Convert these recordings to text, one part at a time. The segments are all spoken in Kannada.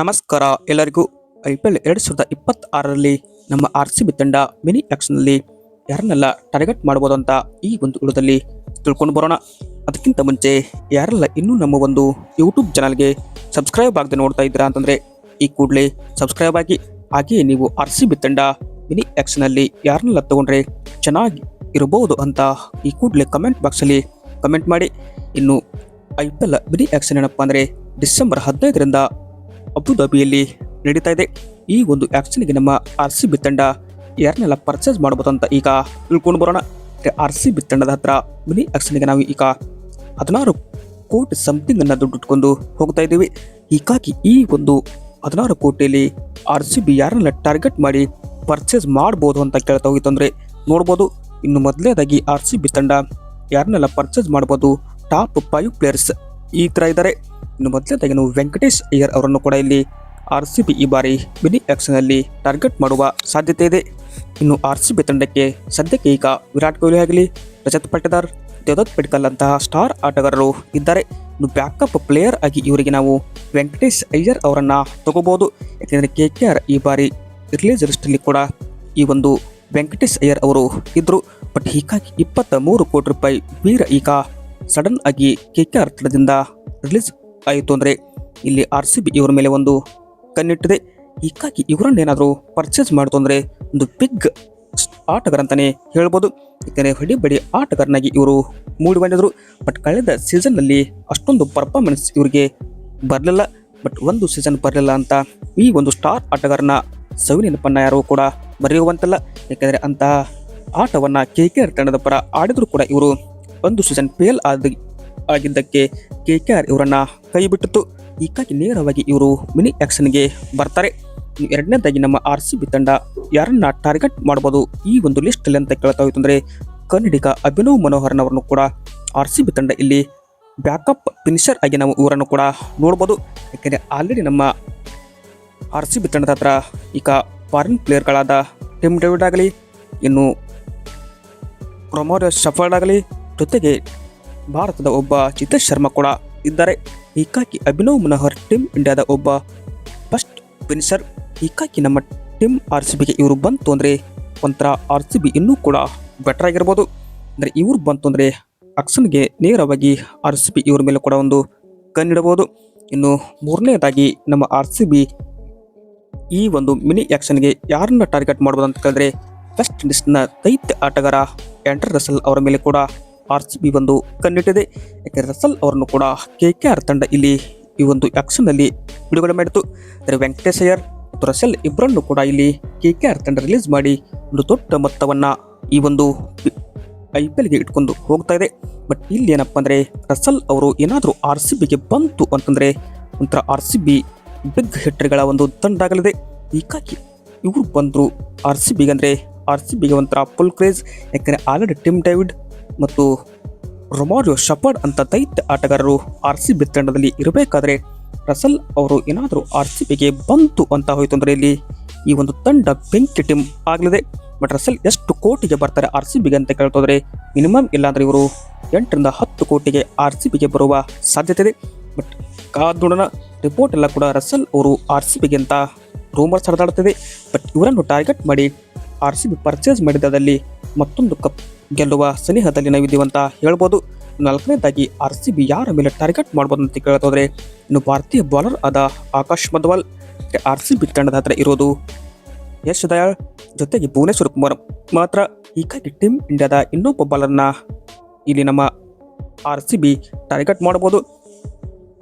ನಮಸ್ಕಾರ, ಎಲ್ಲರಿಗೂ ಐ ಪಿ ಎಲ್ ಎರಡು ಸಾವಿರದ ಇಪ್ಪತ್ತಾರರಲ್ಲಿ ನಮ್ಮ ಆರ್ ಸಿ ಬಿ ತಂಡ ಮಿನಿ ಆಕ್ಷನ್ನಲ್ಲಿ ಯಾರನ್ನೆಲ್ಲ ಟಾರ್ಗೆಟ್ ಮಾಡ್ಬೋದು ಅಂತ ಈ ಒಂದು ವಿಡಿಯೋದಲ್ಲಿ ತಿಳ್ಕೊಂಡು ಬರೋಣ. ಅದಕ್ಕಿಂತ ಮುಂಚೆ ಯಾರೆಲ್ಲ ಇನ್ನೂ ನಮ್ಮ ಒಂದು ಯೂಟ್ಯೂಬ್ ಚಾನಲ್ಗೆ ಸಬ್ಸ್ಕ್ರೈಬ್ ಆಗದೆ ನೋಡ್ತಾ ಇದ್ದೀರಾ ಅಂತಂದರೆ ಈ ಕೂಡಲೇ ಸಬ್ಸ್ಕ್ರೈಬ್ ಆಗಿ, ಹಾಗೆಯೇ ನೀವು ಆರ್ ಸಿ ಬಿ ತಂಡ ಮಿನಿ ಆ್ಯಕ್ಷನ್ನಲ್ಲಿ ಯಾರನ್ನೆಲ್ಲ ತಗೊಂಡ್ರೆ ಚೆನ್ನಾಗಿ ಇರಬಹುದು ಅಂತ ಈ ಕೂಡಲೇ ಕಮೆಂಟ್ ಬಾಕ್ಸಲ್ಲಿ ಕಮೆಂಟ್ ಮಾಡಿ. ಇನ್ನು I P L mini action ಏನಪ್ಪ ಅಂದರೆ ಡಿಸೆಂಬರ್ ಹದಿನೈದರಿಂದ ಅಬುಧಾಬಿಯಲ್ಲಿ ನಡೀತಾ ಇದೆ. ಈ ಒಂದು ಆಕ್ಷನ್ಗೆ ನಮ್ಮ ಆರ್ ಸಿ ಬಿ ತಂಡ ಯಾರನ್ನೆಲ್ಲ ಪರ್ಚೇಸ್ ಮಾಡ್ಬೋದು ಅಂತ ಈಗ ತಿಳ್ಕೊಂಡು ಬರೋಣ. ಆರ್ ಸಿ ಬಿ ತಂಡದ ಹತ್ರ ಮಿನಿ ಆಕ್ಷನ್ಗೆ ನಾವು ಈಗ ಹದಿನಾರು ಕೋಟಿ ಸಮಥಿಂಗ್ ಅನ್ನ ದುಡ್ಡು ಇಟ್ಕೊಂಡು ಹೋಗ್ತಾ ಇದ್ದೀವಿ. ಹೀಗಾಗಿ ಈ ಒಂದು ಹದಿನಾರು ಕೋಟಿಯಲ್ಲಿ ಆರ್ ಸಿ ಬಿ ಯಾರನ್ನೆಲ್ಲ ಟಾರ್ಗೆಟ್ ಮಾಡಿ ಪರ್ಚೇಸ್ ಮಾಡ್ಬೋದು ಅಂತ ಕೇಳ್ತಾ ಹೋಗಿತ್ತು ಅಂದರೆ ನೋಡ್ಬೋದು, ಇನ್ನು ಮೊದಲನೇದಾಗಿ ಆರ್ ಸಿ ಬಿ ತಂಡ ಯಾರನ್ನೆಲ್ಲ ಪರ್ಚೇಸ್ ಮಾಡ್ಬೋದು ಟಾಪ್ ಫೈವ್ ಪ್ಲೇಯರ್ಸ್ ಈ ಥರ ಇದ್ದಾರೆ. ಇನ್ನು ಮೊದಲನೇದಾಗಿ ನಾವು ವೆಂಕಟೇಶ್ ಅಯ್ಯರ್ ಅವರನ್ನು ಕೂಡ ಇಲ್ಲಿ ಆರ್ ಸಿ ಬಿ ಈ ಬಾರಿ ಮಿನಿ ಆ್ಯಕ್ಷನಲ್ಲಿ ಟಾರ್ಗೆಟ್ ಮಾಡುವ ಸಾಧ್ಯತೆ ಇದೆ. ಇನ್ನು ಆರ್ ಸಿ ಬಿ ತಂಡಕ್ಕೆ ಸದ್ಯಕ್ಕೆ ಈಗ ವಿರಾಟ್ ಕೊಹ್ಲಿ ಆಗಲಿ, ರಜತ್ ಪಟ್ಟದಾರ್ ದೇವದತ್ ಪೆಡ್ಕಲ್ ಅಂತಹ ಸ್ಟಾರ್ ಆಟಗಾರರು ಇದ್ದಾರೆ. ಇನ್ನು ಬ್ಯಾಕಪ್ ಪ್ಲೇಯರ್ ಆಗಿ ಇವರಿಗೆ ನಾವು ವೆಂಕಟೇಶ್ ಅಯ್ಯರ್ ಅವರನ್ನು ತಗೋಬಹುದು ಯಾಕೆಂದರೆ ಕೆ ಕೆ ಆರ್ ಈ ಬಾರಿ ರಿಲೀಸ್ ಲಿಸ್ಟಲ್ಲಿ ಕೂಡ ಈ ಒಂದು ವೆಂಕಟೇಶ್ ಅಯ್ಯರ್ ಅವರು ಇದ್ದರು ಬಟ್ ಹೀಗಾಗಿ ಇಪ್ಪತ್ತ ಮೂರು ಕೋಟಿ ರೂಪಾಯಿ ವೀರ ಈಗ ಸಡನ್ ಆಗಿ ಕೆ ಕೆ ಆರ್ ತಂಡದಿಂದ ರಿಲೀಸ್ ಆಯಿತು ಅಂದರೆ ಇಲ್ಲಿ ಆರ್ ಸಿ ಬಿ ಇವರ ಮೇಲೆ ಒಂದು ಕಣ್ಣಿಟ್ಟಿದೆ. ಹೀಗಾಗಿ ಇವರನ್ನೇನಾದರೂ ಪರ್ಚೇಸ್ ಮಾಡಿತು ಅಂದರೆ ಒಂದು ಬಿಗ್ ಆಟಗಾರ ಅಂತಲೇ ಹೇಳ್ಬೋದು. ಯಾಕಂದರೆ ಹೊಡಿ ಬಡಿ ಆಟಗಾರನಾಗಿ ಇವರು ಮೂಡಿ ಬಂದಿದ್ರು. ಬಟ್ ಕಳೆದ ಸೀಸನ್ನಲ್ಲಿ ಅಷ್ಟೊಂದು ಪರ್ಫಾರ್ಮೆನ್ಸ್ ಇವರಿಗೆ ಬರಲಿಲ್ಲ. ಬಟ್ ಒಂದು ಸೀಸನ್ ಬರಲಿಲ್ಲ ಅಂತ ಈ ಒಂದು ಸ್ಟಾರ್ ಆಟಗಾರನ ಸವಿ ನೆನಪನ್ನು ಯಾರು ಕೂಡ ಬರೆಯುವಂತಲ್ಲ. ಯಾಕಂದರೆ ಅಂತಹ ಆಟವನ್ನು ಕೆ ಕೆ ಆರ್ ತಂಡದ ಪರ ಆಡಿದರೂ ಕೂಡ ಇವರು ಒಂದು ಸೀಸನ್ ಫೇಲ್ ಆದ ಆಗಿದ್ದಕ್ಕೆ ಕೆ ಕೆ ಆರ್ ಇವರನ್ನ ಕೈ ಬಿಟ್ಟಿತ್ತು ಹೀಗಾಗಿ ನೇರವಾಗಿ ಇವರು ಮಿನಿ ಆ್ಯಕ್ಷನ್ಗೆ ಬರ್ತಾರೆ. ಎರಡನೇದಾಗಿ ನಮ್ಮ ಆರ್ ಸಿ ಬಿ ತಂಡ ಯಾರನ್ನ ಟಾರ್ಗೆಟ್ ಮಾಡ್ಬೋದು ಈ ಒಂದು ಲಿಸ್ಟಲ್ಲಿ ಅಂತ ಕೇಳ್ತಾ ಹೋಯ್ತು ಅಂದರೆ ಕನ್ನಡಿಗ ಅಭಿನವ್ ಮನೋಹರನ್ ಅವರನ್ನು ಕೂಡ ಆರ್ ಸಿ ಬಿ ತಂಡ ಇಲ್ಲಿ ಬ್ಯಾಕಪ್ ಫಿನಿಷರ್ ಆಗಿ ನಾವು ಇವರನ್ನು ಕೂಡ ನೋಡ್ಬೋದು. ಯಾಕೆಂದರೆ ಆಲ್ರೆಡಿ ನಮ್ಮ ಆರ್ ಸಿ ಬಿ ತಂಡದ ಹತ್ರ ಈಗ ಫಾರಿನ್ ಪ್ಲೇಯರ್ಗಳಾದ ಟಿಮ್ ಡೇವಿಡ್ ಆಗಲಿ, ಇನ್ನು ಪ್ರೊಮೋರ್ ಶಫರ್ಡ್ ಆಗಲಿ ಜೊತೆಗೆ ಭಾರತದ ಒಬ್ಬ ಚಿತೇಶ್ ಶರ್ಮಾ ಕೂಡ ಇದ್ದಾರೆ. ಹೀಗಾಗಿ ಅಭಿನವ್ ಮನೋಹರ್ ಟೀಮ್ ಇಂಡಿಯಾದ ಒಬ್ಬ ಫಸ್ಟ್ ಫಿನಿಷರ್ ಹೀಗಾಗಿ ನಮ್ಮ ಟೀಮ್ ಆರ್ ಸಿ ಬಿಗೆ ಇವರು ಬಂತು ಅಂದರೆ ಒಂಥರ ಆರ್ ಸಿ ಬಿ ಇನ್ನೂ ಕೂಡ ಬೆಟರ್ ಆಗಿರ್ಬೋದು. ಅಂದರೆ ಇವರು ಬಂತು ಅಂದರೆ ಅಕ್ಸನ್ಗೆ ನೇರವಾಗಿ ಆರ್ ಸಿ ಬಿ ಇವ್ರ ಮೇಲೆ ಕೂಡ ಒಂದು ಕಣ್ಣಿಡಬಹುದು ಇನ್ನು ಮೂರನೇದಾಗಿ ನಮ್ಮ ಆರ್ ಸಿ ಬಿ ಈ ಒಂದು ಮಿನಿ ಆ್ಯಕ್ಷನ್ಗೆ ಯಾರನ್ನ ಟಾರ್ಗೆಟ್ ಮಾಡ್ಬೋದು ಅಂತ ಕೇಳಿದ್ರೆ ವೆಸ್ಟ್ ಇಂಡೀಸ್ನ ದೈತ್ಯ ಆಟಗಾರ ಎಂಟರ್ ರಸಲ್ ಅವರ ಮೇಲೆ ಕೂಡ ಆರ್ ಸಿ ಬಿ ಒಂದು ಕಣ್ಣಿಟ್ಟಿದೆ. ಯಾಕೆಂದರೆ ರಸಲ್ ಅವರನ್ನು ಕೂಡ ಕೆ ಕೆ ಆರ್ ತಂಡ ಇಲ್ಲಿ ಈ ಒಂದು ಆಕ್ಷನ್ನಲ್ಲಿ ಬಿಡುಗಡೆ ಮಾಡಿತು ಅಂದರೆ ವೆಂಕಟೇಶ್ ಅಯ್ಯರ್ ಮತ್ತು ರಸಲ್ ಇಬ್ಬರನ್ನು ಕೂಡ ಇಲ್ಲಿ ಕೆ ಕೆ ಆರ್ ತಂಡ ರಿಲೀಸ್ ಮಾಡಿ ಒಂದು ದೊಡ್ಡ ಮೊತ್ತವನ್ನು ಈ ಒಂದು ಐ ಪಿ ಎಲ್ಗೆ ಇಟ್ಕೊಂಡು ಹೋಗ್ತಾ ಇದೆ. ಬಟ್ ಇಲ್ಲಿ ಏನಪ್ಪ ಅಂದರೆ ರಸಲ್ ಅವರು ಏನಾದರೂ ಆರ್ ಸಿ ಬಿಗೆ ಬಂತು ಅಂತಂದರೆ ಒಂಥರ ಆರ್ ಸಿ ಬಿ ಬಿಗ್ ಹಿಟ್ಟರ್ಗಳ ಒಂದು ತಂಡ ಆಗಲಿದೆ. ಹೀಗಾಗಿ ಇವರು ಬಂದರು ಆರ್ ಸಿ ಬಿಗೆ ಅಂದರೆ ಆರ್ ಸಿ ಬಿಗೆ ಒಂಥರ ಫುಲ್ ಕ್ರೇಜ್ ಯಾಕಂದರೆ ಆಲ್ರೆಡಿ ಟಿಮ್ ಡೇವಿಡ್ ಮತ್ತು ರೊಮಾರಿಯೋ ಶಪರ್ಡ್ ಅಂತ ದೈತ್ಯ ಆಟಗಾರರು ಆರ್ ಸಿ ಬಿ ತಂಡದಲ್ಲಿ ಇರಬೇಕಾದ್ರೆ ರಸಲ್ ಅವರು ಏನಾದರೂ ಆರ್ ಸಿ ಬಿಗೆ ಬಂತು ಅಂತ ಹೋಯಿತು ಅಂದರೆ ಇಲ್ಲಿ ಈ ಒಂದು ತಂಡ ಬೆಂಕಿ ಟೀಮ್ ಆಗಲಿದೆ. ಬಟ್ ರಸಲ್ ಎಷ್ಟು ಕೋಟಿಗೆ ಬರ್ತಾರೆ ಆರ್ ಸಿ ಬಿಗೆ ಅಂತ ಕೇಳ್ತೋದ್ರೆ ಮಿನಿಮಮ್ ಇಲ್ಲಾಂದರೆ ಇವರು ಎಂಟರಿಂದ ಹತ್ತು ಕೋಟಿಗೆ ಆರ್ ಸಿ ಬಿಗೆ ಬರುವ ಸಾಧ್ಯತೆ ಇದೆ. ಬಟ್ ಕಾದ್ ರಿಪೋರ್ಟ್ ಎಲ್ಲ ಕೂಡ ರಸಲ್ ಅವರು ಆರ್ ಸಿ ಬಿಗೆ ಅಂತ ರೂಮರ್ಸ್ ಹರಿದಾಡ್ತಿದೆ. ಬಟ್ ಇವರನ್ನು ಟಾರ್ಗೆಟ್ ಮಾಡಿ ಆರ್ ಸಿ ಬಿ ಪರ್ಚೇಸ್ ಮಾಡಿದ್ದಲ್ಲಿ ಮತ್ತೊಂದು ಕಪ್ ಗೆಲ್ಲುವ ಸನಿಹದಲ್ಲಿ ನಾವಿದ್ದೀವಿ ಅಂತ ಹೇಳ್ಬೋದು. ನಾಲ್ಕನೇದಾಗಿ ಆರ್ ಸಿ ಬಿ ಯಾರ ಮೇಲೆ ಟಾರ್ಗೆಟ್ ಮಾಡ್ಬೋದು ಅಂತ ಕೇಳೋದ್ರೆ ಇನ್ನು ಭಾರತೀಯ ಬೌಲರ್ ಆದ Akash Madhwal R C B ತಂಡದ ಹತ್ರ ಇರೋದು ಯಶ್ ದಯಾಳ್ ಜೊತೆಗೆ ಭುವನೇಶ್ವರ್ ಕುಮಾರ್. ಮಾತ್ರ ಹೀಗಾಗಿ ಟೀಮ್ ಇಂಡಿಯಾದ ಇನ್ನೊಬ್ಬ ಬಾಲರ್ನ ಇಲ್ಲಿ ನಮ್ಮ ಆರ್ ಸಿ ಬಿ ಟಾರ್ಗೆಟ್ ಮಾಡ್ಬೋದು.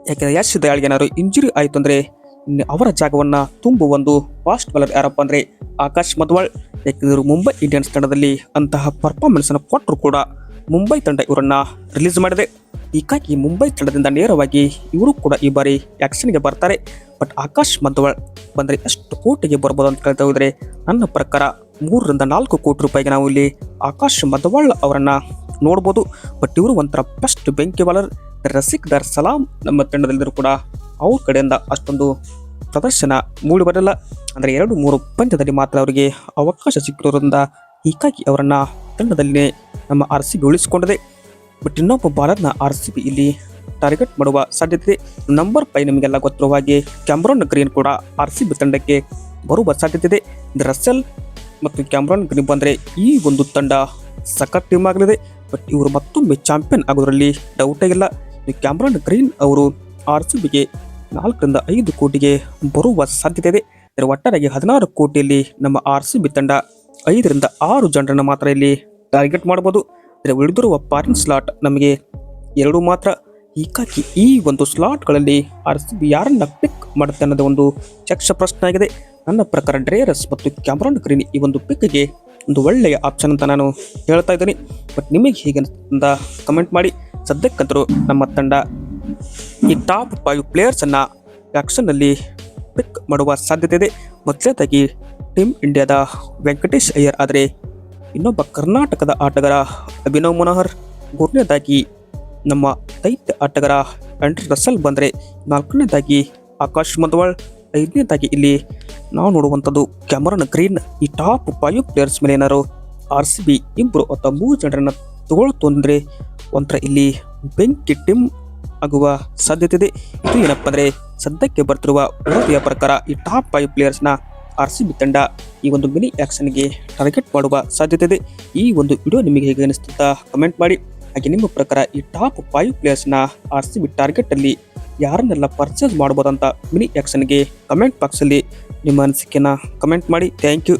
ಯಾಕೆಂದರೆ ಯಶ್ ದಯಾಳ್ಗೆ ಏನಾದ್ರು ಇಂಜುರಿ ಆಯಿತು ಅಂದರೆ ಅವರ ಜಾಗವನ್ನು ತುಂಬುವ ಒಂದು ಫಾಸ್ಟ್ ಬಾಲರ್ ಯಾರಪ್ಪ ಅಂದರೆ ಆಕಾಶ್ ಮಧ್ವಾಳ್ ಯಾಕೆಂದರೆ ಮುಂಬೈ ಇಂಡಿಯನ್ಸ್ ತಂಡದಲ್ಲಿ ಅಂತಹ ಪರ್ಫಾರ್ಮೆನ್ಸನ್ನು ಕೊಟ್ಟರು ಕೂಡ ಮುಂಬೈ ತಂಡ ಇವರನ್ನ ರಿಲೀಸ್ ಮಾಡಿದೆ. ಹೀಗಾಗಿ ಮುಂಬೈ ತಂಡದಿಂದ ನೇರವಾಗಿ ಇವರು ಕೂಡ ಈ ಬಾರಿ ಆಕ್ಷನ್ಗೆ ಬರ್ತಾರೆ. ಬಟ್ ಆಕಾಶ್ ಮಧ್ವಾಳ್ ಬಂದರೆ ಎಷ್ಟು ಕೋಟಿಗೆ ಬರ್ಬೋದು ಅಂತ ಕೇಳ್ತಾ ಹೋದರೆ ನನ್ನ ಪ್ರಕಾರ ಮೂರರಿಂದ ನಾಲ್ಕು ಕೋಟಿ ರೂಪಾಯಿಗೆ ನಾವು ಇಲ್ಲಿ ಆಕಾಶ್ ಮಧ್ವಾಳ್ ಅವರನ್ನು ನೋಡ್ಬೋದು. ಬಟ್ ಇವರು ಒಂಥರ ಬೆಸ್ಟ್ ಬೆಂಕಿ ಬಾಲರ್. ರಸಿಕ್ ದರ್ ಸಲಾಂ ನಮ್ಮ ತಂಡದಲ್ಲಿದ್ದರೂ ಕೂಡ ಅವ್ರ ಕಡೆಯಿಂದ ಅಷ್ಟೊಂದು ಪ್ರದರ್ಶನ ಮೂಡಿ ಬರಲ್ಲ ಅಂದರೆ ಎರಡು ಮೂರು ಪಂದ್ಯದಲ್ಲಿ ಮಾತ್ರ ಅವರಿಗೆ ಅವಕಾಶ ಸಿಕ್ಕಿರೋದ್ರಿಂದ ಹೀಗಾಗಿ ಅವರನ್ನು ತಂಡದಲ್ಲಿ ನಮ್ಮ ಆರ್ ಸಿ ಬಿ ಉಳಿಸಿಕೊಂಡಿದೆ. ಬಟ್ ಇನ್ನೊಬ್ಬ ಬಾಲರ್ನ ಆರ್ ಸಿ ಬಿ ಇಲ್ಲಿ ಟಾರ್ಗೆಟ್ ಮಾಡುವ ಸಾಧ್ಯತೆ ನಂಬರ್ ಫೈವ್ ನಿಮಗೆಲ್ಲ ಗೊತ್ತಿರುವ ಹಾಗೆ ಕ್ಯಾಮ್ರಾನ್ ಗ್ರೀನ್ ಕೂಡ ಆರ್ ಸಿ ಬಿ ತಂಡಕ್ಕೆ ಬರುವ ಸಾಧ್ಯತೆ ಇದೆ. ರಸೆಲ್ ಮತ್ತು ಕ್ಯಾಮ್ರಾನ್ ಗ್ರೀನ್ ಬಂದರೆ ಈ ಒಂದು ತಂಡ ಸಖತ್ ಟೀಮ್ ಆಗಲಿದೆ. ಬಟ್ ಇವರು ಮತ್ತೊಮ್ಮೆ ಚಾಂಪಿಯನ್ ಆಗೋದರಲ್ಲಿ ಡೌಟೇ ಇಲ್ಲ. ಕ್ಯಾಮ್ರಾನ್ ಗ್ರೀನ್ ಅವರು ಆರ್ ಸಿ ಬಿಗೆ ನಾಲ್ಕರಿಂದ ಐದು ಕೋಟಿಗೆ ಬರುವ ಸಾಧ್ಯತೆ ಇದೆ. ಒಟ್ಟಾರೆಯಾಗಿ ಹದಿನಾರು ಕೋಟಿಯಲ್ಲಿ ನಮ್ಮ ಆರ್ ಸಿ ಬಿ ತಂಡ ಐದರಿಂದ ಆರು ಜನರನ್ನು ಮಾತ್ರ ಇಲ್ಲಿ ಟಾರ್ಗೆಟ್ ಮಾಡ್ಬೋದು ಅಂದರೆ ಉಳಿದಿರುವ ಪಾರಿನ್ ಸ್ಲಾಟ್ ನಮಗೆ ಎರಡು ಮಾತ್ರ. ಹೀಗಾಗಿ ಈ ಒಂದು ಸ್ಲಾಟ್ಗಳಲ್ಲಿ ಆರ್ ಸಿ ಬಿ ಯಾರನ್ನ ಪಿಕ್ ಮಾಡುತ್ತೆ ಅನ್ನೋದು ಒಂದು ಚಕ್ಷ ಪ್ರಶ್ನೆ ಆಗಿದೆ. ನನ್ನ ಪ್ರಕಾರ ಡ್ರೇರಸ್ ಮತ್ತು ಕ್ಯಾಮ್ರಾನ್ ಗ್ರೀನ್ ಈ ಒಂದು ಪಿಕ್ಗೆ ಒಂದು ಒಳ್ಳೆಯ ಆಪ್ಷನ್ ಅಂತ ನಾನು ಹೇಳ್ತಾ ಇದ್ದೀನಿ. ಬಟ್ ನಿಮಗೆ ಹೀಗೆ ಅಂತ ಕಮೆಂಟ್ ಮಾಡಿ. ಸದ್ಯಕ್ಕಂತರೂ ನಮ್ಮ ತಂಡ ಈ ಟಾಪ್ ಫೈವ್ ಪ್ಲೇಯರ್ಸನ್ನು ಆ್ಯಕ್ಷನ್ನಲ್ಲಿ ಪಿಕ್ ಮಾಡುವ ಸಾಧ್ಯತೆ ಇದೆ ಮೊದಲನೇದಾಗಿ ಟೀಮ್ ಇಂಡಿಯಾದ ವೆಂಕಟೇಶ್ ಅಯ್ಯರ್ ಆದರೆ ಇನ್ನೊಬ್ಬ ಕರ್ನಾಟಕದ ಆಟಗಾರ ಅಭಿನವ್ ಮನೋಹರ್ ಮೂರನೇದಾಗಿ ನಮ್ಮ ದೈತ್ಯ ಆಟಗಾರ ಆಂಡ್ರಿ ರಸಲ್ ಬಂದರೆ ನಾಲ್ಕನೇದಾಗಿ ಆಕಾಶ್ ಮದ್ವಾಳ್ ಐದನೇದಾಗಿ ಇಲ್ಲಿ ನಾವು ನೋಡುವಂಥದ್ದು ಕ್ಯಾಮರನ್ ಗ್ರೀನ್. ಈ ಟಾಪ್ ಫೈವ್ ಪ್ಲೇಯರ್ಸ್ ಮೇಲೆ ಏನಾರು ಆರ್ ಸಿ ಬಿ ಇಬ್ಬರು ಅಥವಾ ಮೂರು ಜನರನ್ನು ತಗೊಳ್ತು ಅಂದರೆ ಒಂಥರ ಇಲ್ಲಿ ಬೆಂಕಿ ಟಿಮ್ ಆಗುವ ಸಾಧ್ಯತೆ ಇದೆ ಇದು ಏನಪ್ಪ ಅಂದರೆ ಸದ್ಯಕ್ಕೆ ಬರ್ತಿರುವ ವರದಿಯ ಪ್ರಕಾರ ಈ ಟಾಪ್ ಫೈವ್ ಪ್ಲೇಯರ್ಸ್ನ ಆರ್ ಸಿ ಬಿ ತಂಡ ಈ ಒಂದು ಮಿನಿ ಆ್ಯಕ್ಷನ್ಗೆ ಟಾರ್ಗೆಟ್ ಮಾಡುವ ಸಾಧ್ಯತೆ ಇದೆ. ಈ ಒಂದು ವಿಡಿಯೋ ನಿಮಗೆ ಹೇಗೆ ಅನಿಸ್ತಂತ ಕಮೆಂಟ್ ಮಾಡಿ. ಹಾಗೆ ನಿಮ್ಮ ಪ್ರಕಾರ ಈ ಟಾಪ್ ಫೈವ್ ಪ್ಲೇಯರ್ಸ್ನ ಆರ್ ಸಿ ಬಿ ಟಾರ್ಗೆಟಲ್ಲಿ ಯಾರನ್ನೆಲ್ಲ ಪರ್ಚೇಸ್ ಮಾಡ್ಬೋದಂತ ಮಿನಿ ಆ್ಯಕ್ಷನ್ಗೆ ಕಮೆಂಟ್ ಬಾಕ್ಸಲ್ಲಿ ನಿಮ್ಮ ಅನಿಸಿಕೆನ ಕಮೆಂಟ್ ಮಾಡಿ. Thank you